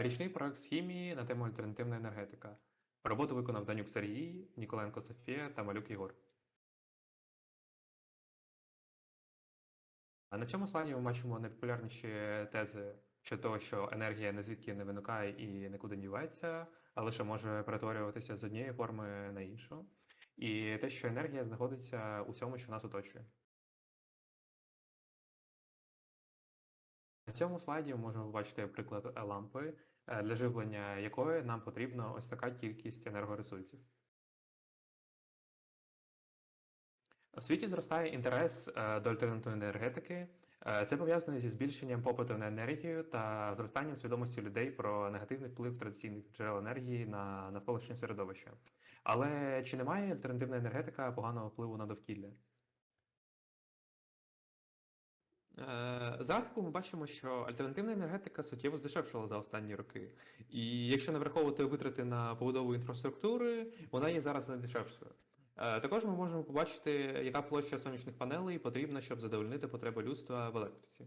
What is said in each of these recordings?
Річний проект з хімії на тему альтернативна енергетика. Роботу виконав Данюк Сергій, Ніколенко Софія та Малюк Єгор. На цьому слайді ми бачимо найпопулярніші тези щодо того, що енергія не звідки не виникає і нікуди не дівається, а лише може перетворюватися з однієї форми на іншу. І те, що енергія знаходиться у всьому, що нас оточує. На цьому слайді ми можемо побачити приклад лампи, е, для живлення якої нам потрібна ось така кількість енергоресурсів. У світі зростає інтерес е, до альтернативної енергетики. Е, Це пов'язано зі збільшенням попиту на енергію та зростанням свідомості людей про негативний вплив традиційних джерел енергії на навколишнє середовище. Але чи не має альтернативна енергетика поганого впливу на довкілля? З графіку ми бачимо, що альтернативна енергетика суттєво здешевшала за останні роки. І якщо не враховувати витрати на побудову інфраструктури, вона є зараз найдешевшою. Е, Також ми можемо побачити, яка площа сонячних панелей потрібна, щоб задовольнити потреби людства в електриці.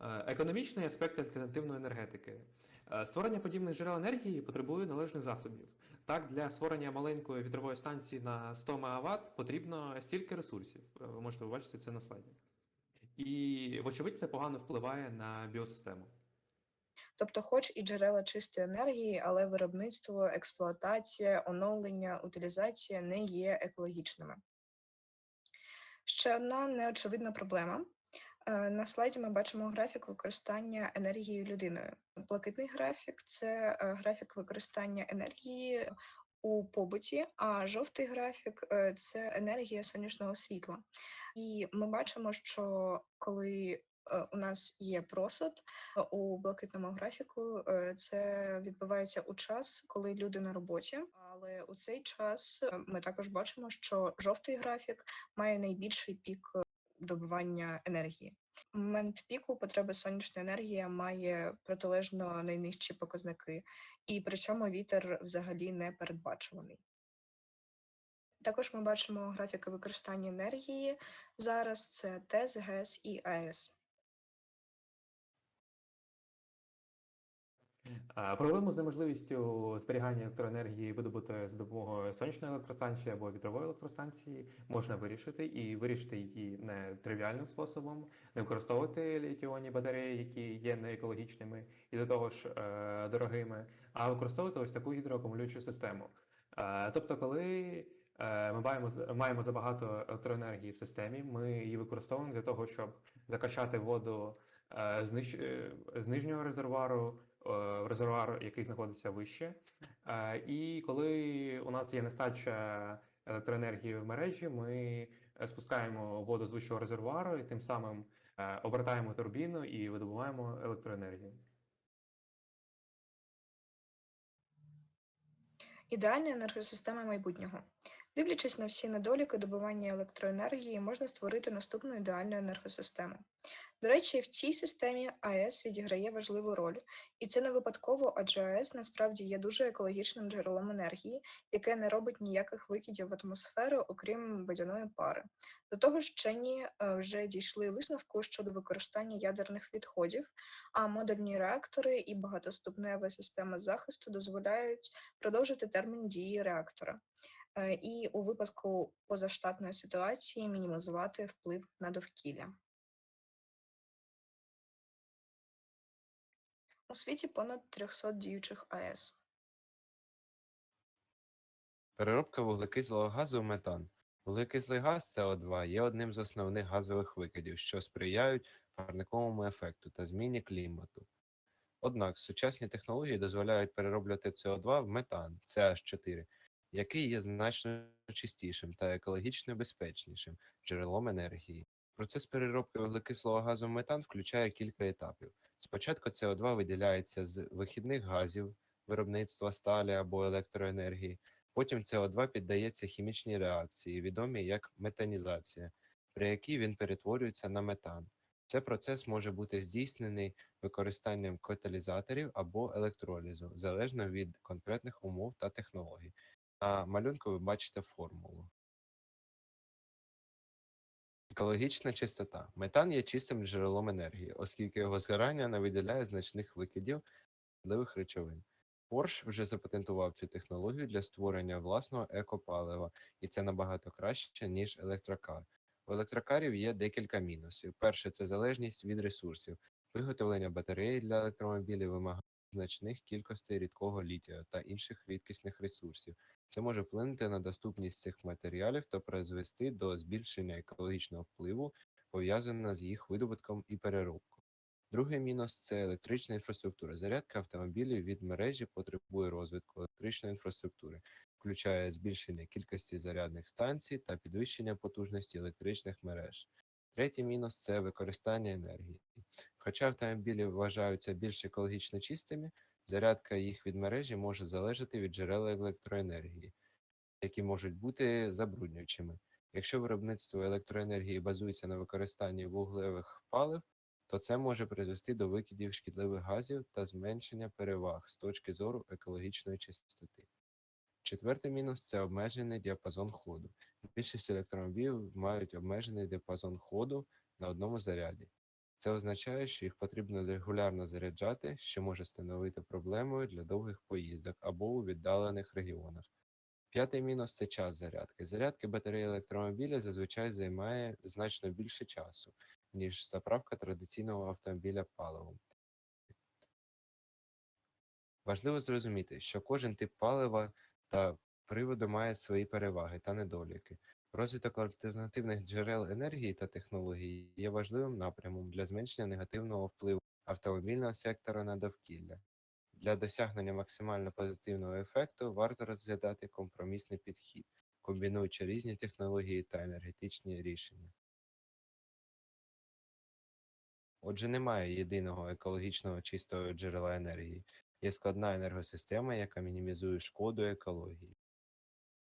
Е, Економічний аспект альтернативної енергетики. Е, Створення подібних джерел енергії потребує належних засобів. Так, для створення маленької вітрової станції на 100 МВт потрібно стільки ресурсів. Е, Ви можете побачити це на слайді. І, вочевидь, це погано впливає на біосистему. Тобто, хоч і джерела чистої енергії, але виробництво, експлуатація, оновлення, утилізація не є екологічними. Ще одна неочевидна проблема. Е, На слайді ми бачимо графік використання енергії людиною. Блакитний графік це е, графік використання енергії у побуті, а жовтий графік е, це енергія сонячного світла. І ми бачимо, що коли е, у нас є просад е, у блакитному графіку, е, це відбувається у час, коли люди на роботі. Але у цей час е, ми також бачимо, що жовтий графік має найбільший пік е, добування енергії. В момент піку потреби сонячної енергії має протилежно найнижчі показники, і при цьому вітер взагалі не передбачуваний. Також ми бачимо графіки використання енергії. Зараз це ТЕС, ГЕС і АЕС. Проблему з неможливістю зберігання електроенергії видобутої за допомогою сонячної електростанції або вітрової електростанції можна вирішити і вирішити її не тривіальним способом, не використовувати літіонні батареї, які є неекологічними і до того ж е, дорогими, а використовувати ось таку гідроакумулюючу систему. Е, Тобто, коли е, ми маємо, маємо забагато електроенергії в системі, ми її використовуємо для того, щоб закачати воду з, ниж... з нижнього резервуару резервуар, який знаходиться вище. Е, І коли у нас є нестача електроенергії в мережі, ми е, спускаємо воду з вищого резервуару і тим самим е, обертаємо турбіну і видобуваємо електроенергію. Ідеальна енергосистема майбутнього. Дивлячись на всі недоліки добування електроенергії, можна створити наступну ідеальну енергосистему. До речі, в цій системі АЕС відіграє важливу роль, і це не випадково, адже АЕС насправді є дуже екологічним джерелом енергії, яке не робить ніяких викидів в атмосферу, окрім водяної пари. До того ж, вчені е, вже дійшли висновку щодо використання ядерних відходів, а модульні реактори і багатоступнева система захисту дозволяють продовжити термін дії реактора. І у випадку позаштатної ситуації мінімізувати вплив на довкілля. У світі понад 300 діючих АЕС. Переробка вуглекислого газу в метан. Вуглекислий газ СО2 є одним з основних газових викидів, що сприяють парниковому ефекту та зміні клімату. Однак сучасні технології дозволяють перероблювати СО2 в метан CH4, який є значно чистішим та екологічно безпечнішим джерелом енергії. Процес переробки вуглекислого газу в метан включає кілька етапів. Спочатку СО2 виділяється з вихідних газів виробництва сталі або електроенергії, Потім СО2 піддається хімічній реакції, відомій як метанізація, при якій він перетворюється на метан. Цей процес може бути здійснений використанням каталізаторів або електролізу, залежно від конкретних умов та технологій. На малюнку ви бачите формулу. Екологічна чистота. Метан є чистим джерелом енергії, оскільки його згорання не виділяє значних викидів шкідливих речовин. Porsche вже запатентував цю технологію для створення власного екопалива, і це набагато краще, ніж електрокар. У електрокарів є декілька мінусів. Перше це залежність від ресурсів. Виготовлення батареї для електромобілів вимагає значних кількостей рідкого літію та інших рідкісних ресурсів. Це може вплинути на доступність цих матеріалів та призвести до збільшення екологічного впливу, пов'язаного з їх видобутком і переробкою. Другий мінус це електрична інфраструктура. Зарядка автомобілів від мережі потребує розвитку електричної інфраструктури, включає збільшення кількості зарядних станцій та підвищення потужності електричних мереж. Третій мінус це використання енергії. Хоча автомобілі вважаються більш екологічно чистими, зарядка їх від мережі може залежати від джерел електроенергії, які можуть бути забруднюючими. Якщо виробництво електроенергії базується на використанні вуглевих палив, то це може призвести до викидів шкідливих газів та зменшення переваг з точки зору екологічної чистоти. Четвертий мінус це обмежений діапазон ходу. Більшість електромобілів мають обмежений діапазон ходу на одному заряді. Це означає, що їх потрібно регулярно заряджати, що може становити проблемою для довгих поїздок або у віддалених регіонах. П'ятий мінус це час зарядки. Зарядки батареї електромобіля зазвичай займає значно більше часу, ніж заправка традиційного автомобіля паливом. Важливо зрозуміти, що кожен тип палива та приводу має свої переваги та недоліки. Розвиток альтернативних джерел енергії та технологій є важливим напрямом для зменшення негативного впливу автомобільного сектора на довкілля. Для досягнення максимально позитивного ефекту варто розглядати компромісний підхід, комбінуючи різні технології та енергетичні рішення. Отже, немає єдиного екологічного чистого джерела енергії. Є складна енергосистема, яка мінімізує шкоду екології.